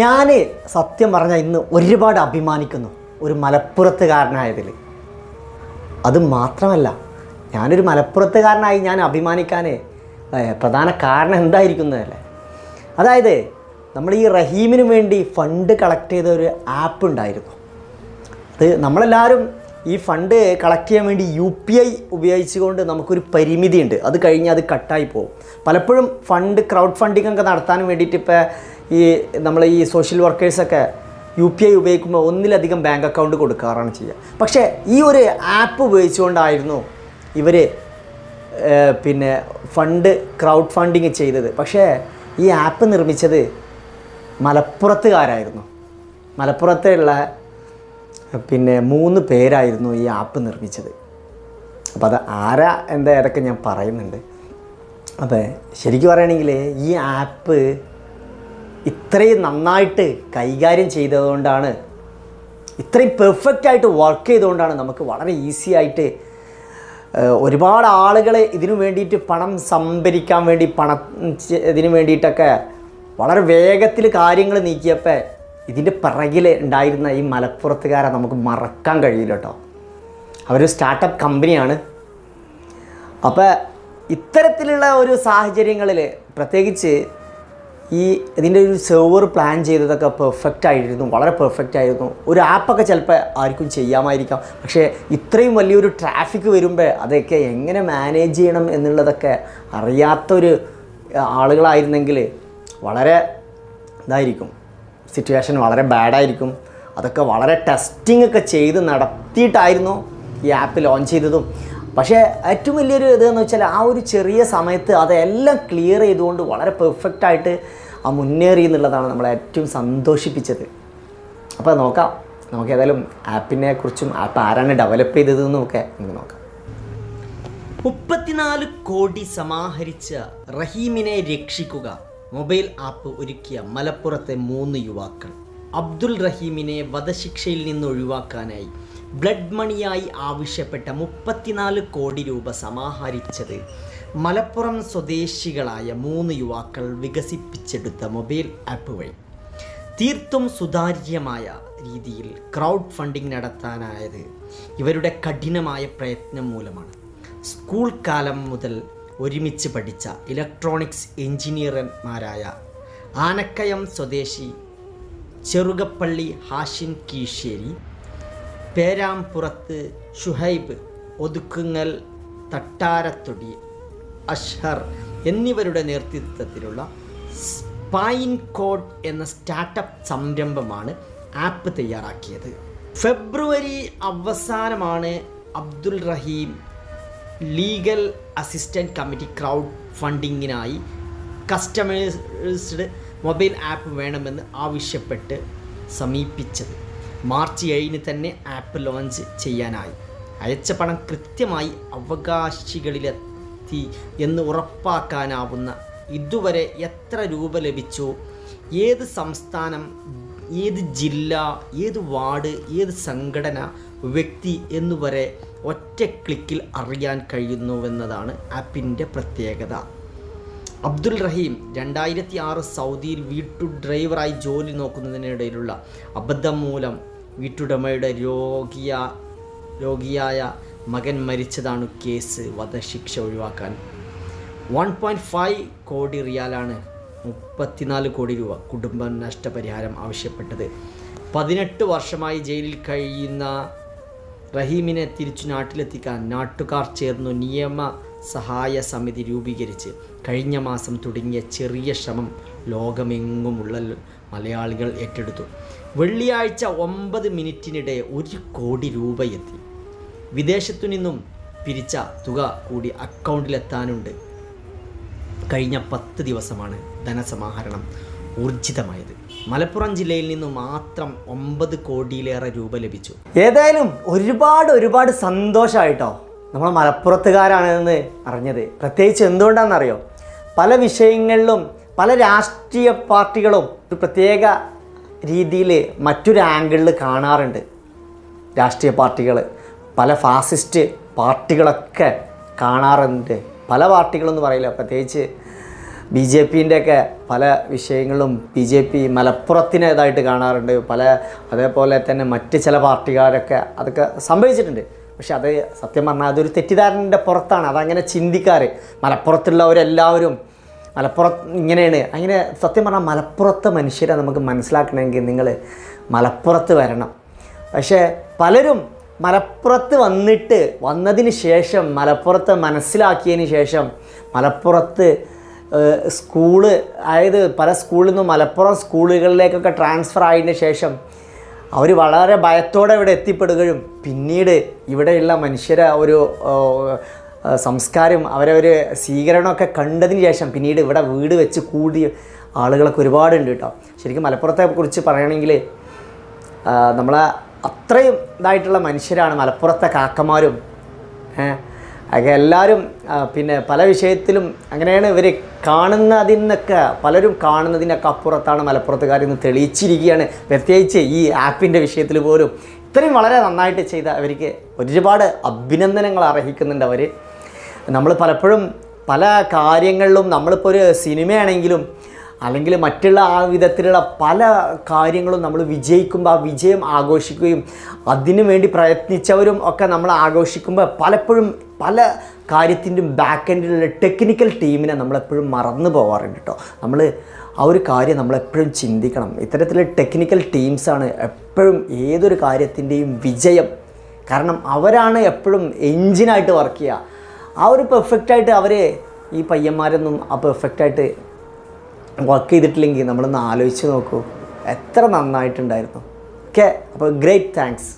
ഞാൻ സത്യം പറഞ്ഞാൽ ഇന്ന് ഒരുപാട് അഭിമാനിക്കുന്നു ഒരു മലപ്പുറത്തുകാരനായതിൽ. അത് മാത്രമല്ല ഞാനൊരു മലപ്പുറത്തുകാരനായി ഞാൻ അഭിമാനിക്കാൻ പ്രധാന കാരണം എന്തായിരിക്കുന്നതല്ലേ അതായത് നമ്മൾ ഈ റഹീമിന് വേണ്ടി ഫണ്ട് കളക്ട് ചെയ്ത ഒരു ആപ്പ് ഉണ്ടായിരുന്നു. അത് നമ്മളെല്ലാവരും ഈ ഫണ്ട് കളക്ട് ചെയ്യാൻ വേണ്ടി യു പി ഐ ഉപയോഗിച്ചുകൊണ്ട് നമുക്കൊരു പരിമിതിയുണ്ട്. അത് കഴിഞ്ഞ് അത് കട്ടായി പോകും. പലപ്പോഴും ഫണ്ട് ക്രൗഡ് ഫണ്ടിങ് ഒക്കെ നടത്താൻ വേണ്ടിയിട്ട് ഇപ്പോൾ ഈ നമ്മൾ ഈ സോഷ്യൽ വർക്കേഴ്സൊക്കെ യു പി ഐ ഉപയോഗിക്കുമ്പോൾ ഒന്നിലധികം ബാങ്ക് അക്കൗണ്ട് കൊടുക്കാറാണ് ചെയ്യുക പക്ഷേ ഈ ഒരു ആപ്പ് ഉപയോഗിച്ചുകൊണ്ടായിരുന്നു ഇവർ പിന്നെ ഫണ്ട് ക്രൗഡ് ഫണ്ടിങ് ചെയ്തത്. പക്ഷേ ഈ ആപ്പ് നിർമ്മിച്ചത് മലപ്പുറത്തുകാരായിരുന്നു. മലപ്പുറത്തുള്ള പിന്നെ മൂന്ന് പേരായിരുന്നു ഈ ആപ്പ് നിർമ്മിച്ചത്. അപ്പോൾ അത് ആരാ എന്താ ഏതൊക്കെ ഞാൻ പറയുന്നുണ്ട്. അപ്പോൾ ശരിക്കും പറയുകയാണെങ്കിൽ ഈ ആപ്പ് ഇത്രയും നന്നായിട്ട് കൈകാര്യം ചെയ്തതുകൊണ്ടാണ് ഇത്രയും പെർഫെക്റ്റ് ആയിട്ട് വർക്ക് ചെയ്തുകൊണ്ടാണ് നമുക്ക് വളരെ ഈസി ആയിട്ട് ഒരുപാട് ആളുകളെ ഇതിനു വേണ്ടിയിട്ട് പണം സംഭരിക്കാൻ വേണ്ടി പണം ഇതിനു വേണ്ടിയിട്ടൊക്കെ വളരെ വേഗത്തിൽ കാര്യങ്ങൾ നീക്കിയപ്പോൾ ഇതിന്റെ പിറകിൽ ഉണ്ടായിരുന്ന ഈ മലപ്പുറത്തുകാരെ നമുക്ക് മറക്കാൻ കഴിയില്ല കേട്ടോ. അവരൊരു സ്റ്റാർട്ടപ്പ് കമ്പനിയാണ് അപ്പോൾ ഇത്തരത്തിലുള്ള ഒരു സാഹചര്യങ്ങളിൽ പ്രത്യേകിച്ച് ഈ ഇതിന്റെ ഒരു സെർവർ പ്ലാൻ ചെയ്തതൊക്കെ പെർഫെക്റ്റ് ആയിരുന്നു വളരെ പെർഫെക്റ്റ് ആയിരുന്നു. ഒരു ആപ്പൊക്കെ ചിലപ്പോൾ ആർക്കും ചെയ്യാമായിരിക്കാം. പക്ഷേ ഇത്രയും വലിയൊരു ട്രാഫിക് വരുമ്പോൾ അതൊക്കെ എങ്ങനെ മാനേജ് ചെയ്യണം എന്നുള്ളതൊക്കെ അറിയാത്തൊരു ആളുകളായിരുന്നെങ്കിൽ വളരെ ഇതായിരിക്കും. സിറ്റുവേഷൻ വളരെ ബാഡായിരിക്കും അതൊക്കെ വളരെ ടെസ്റ്റിംഗ് ഒക്കെ ചെയ്ത് നടത്തിയിട്ടായിരുന്നു ഈ ആപ്പ് ലോഞ്ച് ചെയ്തതും. പക്ഷേ ഏറ്റവും വലിയൊരു ഇതെന്ന് വെച്ചാൽ ആ ഒരു ചെറിയ സമയത്ത് അതെല്ലാം ക്ലിയർ ചെയ്തുകൊണ്ട് വളരെ പെർഫെക്റ്റ് ആയിട്ട് ആ മുന്നേറി എന്നുള്ളതാണ് നമ്മളെ ഏറ്റവും സന്തോഷിപ്പിച്ചത്. അപ്പോൾ നോക്കാം. നമുക്ക് ഏതായാലും ആപ്പിനെ കുറിച്ചും ആപ്പ് ആരാണ് ഡെവലപ്പ് ചെയ്തതെന്നും ഒക്കെ നമുക്ക് നോക്കാം. മുപ്പത്തിനാല് കോടി സമാഹരിച്ച റഹീമിനെ രക്ഷിക്കുക. മൊബൈൽ ആപ്പ് ഒരുക്കിയ മലപ്പുറത്തെ മൂന്ന് യുവാക്കൾ. അബ്ദുൽ റഹീമിനെ വധശിക്ഷയിൽ നിന്ന് ഒഴിവാക്കാനായി. ബ്ലഡ് മണിയായി ആവശ്യപ്പെട്ട മുപ്പത്തിനാല് കോടി രൂപ സമാഹരിച്ചത് മലപ്പുറം സ്വദേശികളായ മൂന്ന് യുവാക്കൾ വികസിപ്പിച്ചെടുത്ത മൊബൈൽ ആപ്പ് വഴി. തീർത്തും സുതാര്യമായ രീതിയിൽ ക്രൗഡ് ഫണ്ടിംഗ് നടത്താനായത് ഇവരുടെ കഠിനമായ പ്രയത്നം മൂലമാണ്. സ്കൂൾ കാലം മുതൽ ഒരുമിച്ച് പഠിച്ച ഇലക്ട്രോണിക്സ് എഞ്ചിനീയർമാരായ ആനക്കയം സ്വദേശി ചെറുകപ്പള്ളി ഹാഷിൻ കീശ്ശേരി പേരാംപുറത്ത് ഷുഹൈബ് ഒതുക്കുങ്ങൽ തട്ടാരത്തൊടി അഷ്ഹർ എന്നിവരുടെ നേതൃത്വത്തിലുള്ള സ്പൈൻ കോഡ് എന്ന സ്റ്റാർട്ടപ്പ് സംരംഭമാണ് ആപ്പ് തയ്യാറാക്കിയത്. ഫെബ്രുവരി അവസാനമാണ് Abdul Rahim legal assistant committee crowd ഫണ്ടിങ്ങിനായി കസ്റ്റമേഴ്സ്ഡ് mobile app വേണമെന്ന് ആവശ്യപ്പെട്ട് സമീപിച്ചത്. മാർച്ച് ഏഴിന് തന്നെ ആപ്പ് ലോഞ്ച് ചെയ്യാനായി. അയച്ച പണം കൃത്യമായി അവകാശികളിലെത്തി എന്ന് ഉറപ്പാക്കാനാവുന്ന ഇതുവരെ എത്ര രൂപ ലഭിച്ചു? ഏത് സംസ്ഥാനം ഏത് ജില്ല ഏത് വാർഡ് ഏത് സംഘടന വ്യക്തി എന്നുവരെ ഒറ്റ ക്ലിക്കിൽ അറിയാൻ കഴിയുന്നുവെന്നതാണ് ആപ്പിന്റെ പ്രത്യേകത. അബ്ദുൽ റഹീം രണ്ടായിരത്തി ആറ് സൗദിയിൽ വീട്ടു ഡ്രൈവറായി ജോലി നോക്കുന്നതിനിടയിലുള്ള അബദ്ധം മൂലം വീട്ടുടമയുടെ രോഗിയ രോഗിയായ മകൻ മരിച്ചതാണ് കേസ് വധശിക്ഷ ഒഴിവാക്കാൻ. വൺ പോയിന്റ് ഫൈവ് കോടി റിയാലാണ് മുപ്പത്തിനാല് കോടി രൂപ കുടുംബ നഷ്ടപരിഹാരം ആവശ്യപ്പെട്ടത്. പതിനെട്ട് വർഷമായി ജയിലിൽ കഴിയുന്ന റഹീമിനെ തിരിച്ചു നാട്ടിലെത്തിക്കാൻ നാട്ടുകാർ ചേർന്നു നിയമ സഹായ സമിതി രൂപീകരിച്ച് കഴിഞ്ഞ മാസം തുടങ്ങിയ ചെറിയ ശ്രമം ലോകമെങ്ങുമുള്ള മലയാളികൾ ഏറ്റെടുത്തു. വെള്ളിയാഴ്ച ഒമ്പത് മിനിറ്റിനിടെ ഒരു കോടി രൂപ എത്തി വിദേശത്തു നിന്നും പിരിച്ച തുക കൂടി അക്കൗണ്ടിലെത്താനുണ്ട്. കഴിഞ്ഞ പത്ത് ദിവസമാണ് ധനസമാഹരണം ഊർജിതമായത്. മലപ്പുറം ജില്ലയിൽ നിന്നും മാത്രം ഒമ്പത് കോടിയിലേറെ രൂപ ലഭിച്ചു. ഏതായാലും ഒരുപാട് ഒരുപാട് സന്തോഷമായിട്ടോ നമ്മൾ മലപ്പുറത്തുകാരാണെന്ന് അറിഞ്ഞത്. പ്രത്യേകിച്ച് എന്തുകൊണ്ടാണെന്നറിയോ? പല വിഷയങ്ങളിലും പല രാഷ്ട്രീയ പാർട്ടികളും ഒരു പ്രത്യേക രീതിയിൽ മറ്റൊരു ആംഗിളിൽ കാണാറുണ്ട്. രാഷ്ട്രീയ പാർട്ടികൾ പല ഫാസിസ്റ്റ് പാർട്ടികളൊക്കെ കാണാറുണ്ട്. പല പാർട്ടികളെന്ന് പറയില്ല. പ്രത്യേകിച്ച് ബി ജെ പിന്റെയൊക്കെ പല വിഷയങ്ങളും ബി ജെ പി മലപ്പുറത്തിനേതായിട്ട് കാണാറുണ്ട്. പല അതേപോലെ തന്നെ മറ്റ് ചില പാർട്ടിക്കാരൊക്കെ അതൊക്കെ സംഭവിച്ചിട്ടുണ്ട്. പക്ഷെ അത് സത്യം പറഞ്ഞാൽ അതൊരു തെറ്റിദ്ധാരണന്റെ പുറത്താണ്. അതങ്ങനെ ചിന്തിക്കാറ്. മലപ്പുറത്തുള്ളവരെല്ലാവരും മലപ്പുറത്ത് ഇങ്ങനെയാണ്. അങ്ങനെ സത്യം പറഞ്ഞാൽ മലപ്പുറത്തെ മനുഷ്യരെ നമുക്ക് മനസ്സിലാക്കണമെങ്കിൽ നിങ്ങൾ മലപ്പുറത്ത് വരണം. പക്ഷേ പലരും മലപ്പുറത്ത് വന്നിട്ട് വന്നതിന് ശേഷം മലപ്പുറത്ത് മനസ്സിലാക്കിയതിന് ശേഷം മലപ്പുറത്ത് സ്കൂൾ അതായത് പല സ്കൂളിൽ നിന്നും മലപ്പുറം സ്കൂളുകളിലേക്കൊക്കെ ട്രാൻസ്ഫർ ആയതിന് ശേഷം അവർ വളരെ ഭയത്തോടെ ഇവിടെ എത്തിപ്പെടുകയും പിന്നീട് ഇവിടെയുള്ള മനുഷ്യരെ ഒരു സംസ്കാരം അവരവർ സ്വീകരണമൊക്കെ കണ്ടതിന് ശേഷം പിന്നീട് ഇവിടെ വീട് വെച്ച് കൂടിയ ആളുകളൊക്കെ ഒരുപാടുണ്ട് കേട്ടോ. ശരിക്കും മലപ്പുറത്തെ കുറിച്ച് പറയുകയാണെങ്കിൽ നമ്മളെ അത്രയും ഇതായിട്ടുള്ള മനുഷ്യരാണ് മലപ്പുറത്തെ കാക്കമാരും. ഒക്കെ എല്ലാവരും പിന്നെ പല വിഷയത്തിലും അങ്ങനെയാണ് ഇവർ കാണുന്നതിനൊക്കെ പലരും കാണുന്നതിനൊക്കെ അപ്പുറത്താണ് മലപ്പുറത്തുകാർ ഇന്ന് തെളിയിച്ചിരിക്കുകയാണ്. പ്രത്യേകിച്ച് ഈ ആപ്പിന്റെ വിഷയത്തിൽ പോലും. ഇത്രയും വളരെ നന്നായിട്ട് ചെയ്ത അവർക്ക് ഒരുപാട് അഭിനന്ദനങ്ങൾ അർഹിക്കുന്നുണ്ട് അവർ നമ്മൾ പലപ്പോഴും പല കാര്യങ്ങളിലും നമ്മളിപ്പോൾ ഒരു സിനിമയാണെങ്കിലും അല്ലെങ്കിൽ മറ്റുള്ള ആ വിധത്തിലുള്ള പല കാര്യങ്ങളും നമ്മൾ വിജയിക്കുമ്പോൾ ആ വിജയം ആഘോഷിക്കുകയും അതിനു വേണ്ടി പ്രയത്നിച്ചവരും ഒക്കെ നമ്മൾ ആഘോഷിക്കുമ്പോൾ പലപ്പോഴും പല കാര്യത്തിന്റെയും ബാക്ക് എൻഡിലുള്ള ടെക്നിക്കൽ ടീമിനെ നമ്മളെപ്പോഴും മറന്നു പോകാറുണ്ട് കേട്ടോ നമ്മൾ ആ ഒരു കാര്യം നമ്മളെപ്പോഴും ചിന്തിക്കണം. ഇത്തരത്തിലുള്ള ടെക്നിക്കൽ ടീംസാണ് എപ്പോഴും ഏതൊരു കാര്യത്തിന്റെയും വിജയം. കാരണം അവരാണ് എപ്പോഴും എൻജിനായിട്ട് വർക്ക് ചെയ്യുക. ആ ഒരു പെർഫെക്റ്റായിട്ട് അവർ ഈ പയ്യന്മാരൊന്നും ആ പെർഫെക്റ്റായിട്ട് വർക്ക് ചെയ്തിട്ടില്ലെങ്കിൽ നമ്മളൊന്ന് ആലോചിച്ച് നോക്കൂ. എത്ര നന്നായിട്ടുണ്ടായിരുന്നു. ഓക്കെ അപ്പോൾ ഗ്രേറ്റ് താങ്ക്സ്